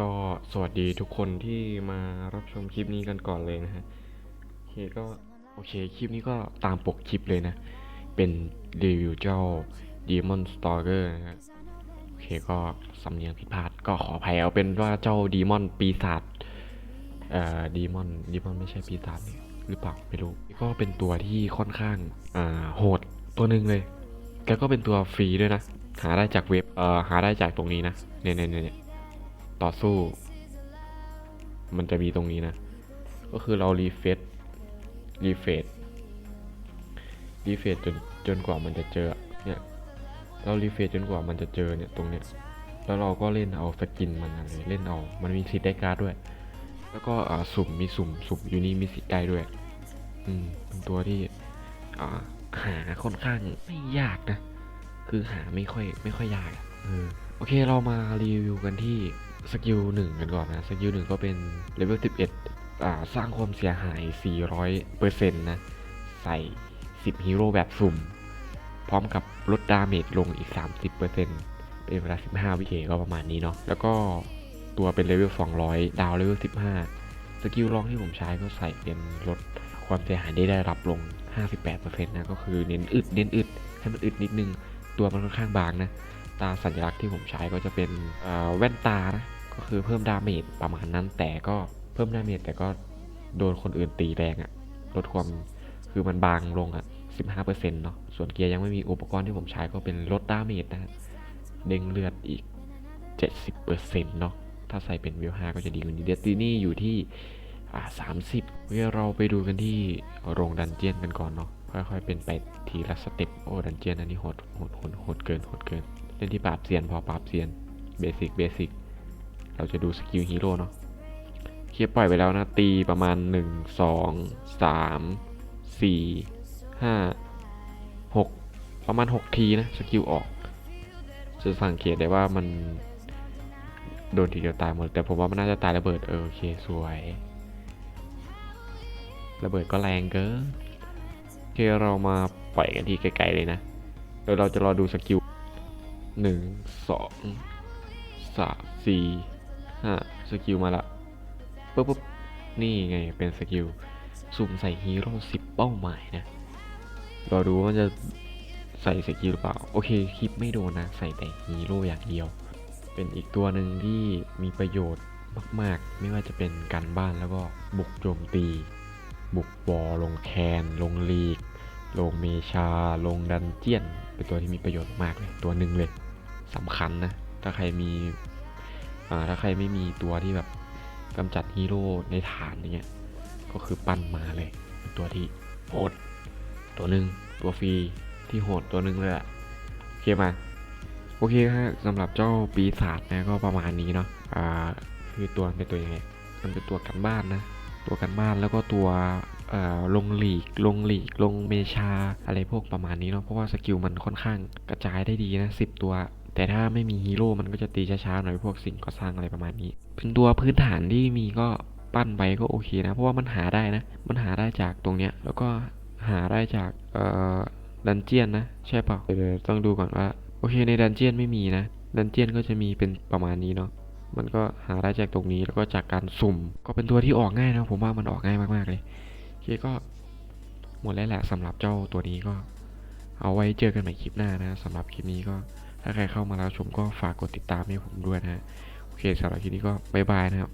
ก็สวัสดีทุกคนที่มารับชมคลิปนี้กันก่อนเลยนะฮะโอเคก็โอเคคลิปนี้ก็ตามปกคลิปเลยนะ เป็นรีวิวเจ้า Demon Stalker นะฮะโอเคก็สำเนียงผิดพลาดก็ขออภัยเอาเป็นว่าเจ้าดีมอนปีศาจเอ่อดีมอนดีมอนไม่ใช่ปีศาจนี่หรือเปล่าไม่รู้ก็เป็นตัวที่ค่อนข้างอ่าโหดตัวหนึ่งเลย แล้วก็เป็นตัวฟรีด้วยนะ หาได้จากเว็บเอ่อหาได้จากตรงนี้นะเนี่ยเนี่ยเนี่ย ต่อสู้ มันจะมีตรงนี้นะ ก็คือเรารีเฟซรีเฟซรีเฟซจนจนกว่ามันจะเจอเนี่ยเรารีเฟซจนกว่ามันจะเจอเนี่ยตรงเนี้ยแล้วเราก็เล่นเอาสกินมันอะไรเล่นเอา มันมีสิทธิ์ได้การ์ดด้วย แล้วก็อ่าสุ่มมีสุ่มสุ่มอยู่นี่มีสิทธิ์ได้ด้วย อืมเป็นตัวที่อ่าหาค่อนข้างไม่ยากนะ คือหาไม่ค่อยไม่ค่อยยากอะเออ โอเคเรามารีวิวกันที่สกิลหนึ่งกันก่อนนะสกิลหนึ่งก็เป็นเลเวล11อ่าสร้างความเสียหาย 400เปอร์เซ็นต์นะ ใส่ 10 ฮีโร่แบบสุ่ม พร้อมกับลดดาเมจลงอีก 30เปอร์เซ็นต์เป็นเวลา 15 วิเคก็ประมาณนี้เนาะแล้วก็ตัวเป็นเลเวล 200 ดาวเลเวล 15 สกิลรองที่ผมใช้ก็ใส่เป็นลดความเสียหายได้ได้รับลง 58%นะ ก็คือเน้นอึด เน้นอึด ให้มันอึดนิดนึง ตัวมันค่อนข้างบางนะ ตาสัญลักษณ์ที่ผมใช้ก็จะเป็นเอ่อแว่นตานะก็คือเพิ่มดาเมจประมาณนั้น แต่ก็เพิ่มดาเมจแต่ก็โดนคนอื่นตีแรงอะลดความคือมันบางลงอะ15%เนาะส่วนเกียร์ยังไม่มีอุปกรณ์ที่ผมใช้ก็เป็นลดดาเมจนะเด้งเลือดอีก 70%เนาะถ้าใส่เป็นวิว5ก็จะดีกว่านี้เดสตินี่อยู่ที่อ่า30เดี๋ยวเราไปดูกันที่โรงดันเจียนกันก่อนเนาะค่อยๆเป็นไปทีละสเต็ปโอ้ดันเจียนอันนี้โหดโหดโหดโหดเกินโหดเกิน เล่นที่ปราบเซียนพอปราบเซียนเบสิกเบสิกเราจะดูสกิลฮีโร่เนาะเคลียปล่อยไปแล้วนะ ตีประมาณ 1 2 3 4 5 6 ประมาณ 6 ทีนะ สกิลออก จะสังเกตได้ว่ามัน โดนทีเดียวตายหมด แต่ผมว่ามันน่าจะตายระเบิด เออ โอเค สวย ระเบิดก็แรงเกินโอเคเรามาปล่อยกันที่ไกลๆเลยนะเดี๋ยวเราจะรอดูสกิล หนึ่งสองสามสี่ห้าสกิลมาละปุ๊บปุ๊บนี่ไงเป็นสกิลสุ่มใส่ฮีโร่สิบเป้าหมายนะรอดูว่าจะใส่สกิลหรือเปล่า โอเคคลิปไม่โดนนะ ใส่แต่ฮีโร่อย่างเดียว เป็นอีกตัวหนึ่งที่มีประโยชน์มาก ๆ ไม่ว่าจะเป็นการบ้านแล้วก็บุกโจมตี บุกบอลงแคน ลงลีก ลงเมชา ลงดันเจียน เป็นตัวที่มีประโยชน์มากเลยตัวหนึ่งเลยสำคัญนะ ถ้าใครมีอ่าถ้าใครไม่มีตัวที่แบบกำจัดฮีโร่ในฐานอย่างเงี้ยก็คือปั้นมาเลยเป็นตัวที่โหดตัวหนึ่งตัวฟรีที่โหดตัวหนึ่งเลยอะโอเคมาโอเคฮะสำหรับเจ้าปีศาจนะก็ประมาณนี้เนาะอ่าคือตัวเป็นตัวยังไงมันเป็นตัวกันบ้านนะ ตัวกันบ้านแล้วก็ตัว ลงหลีก ลงหลีก ลงเมชา อะไรพวกประมาณนี้เนาะ เพราะว่าสกิลมันค่อนข้างกระจายได้ดีนะสิบตัว แต่ถ้าไม่มีฮีโร่มันก็จะตีช้าๆหน่อยพวกสิ่งก่อสร้างอะไรประมาณนี้ เป็นตัวพื้นฐานที่มีก็ปั้นไปก็โอเคนะ เพราะว่ามันหาได้นะ มันหาได้จากตรงเนี้ย แล้วก็หาได้จากเอ่อดันเจียนนะ ใช่เปล่าเดี๋ยวต้องดูก่อนว่า โอเคในดันเจียนไม่มีนะ ดันเจียนก็จะมีเป็นประมาณนี้เนาะมันก็หาได้จากตรงนี้แล้วก็จากการสุ่ม ก็เป็นตัวที่ออกง่ายนะผมว่ามันออกง่ายมากๆเลย เคก็หมดแล้วแหละสำหรับเจ้าตัวนี้ก็ เอาไว้เจอกันใหม่คลิปหน้านะสำหรับคลิปนี้ก็ถ้าใครเข้ามาแล้วชมก็ฝากกดติดตามให้ผมด้วยนะโอเคสำหรับคลิปนี้ก็บ๊ายบายนะครับ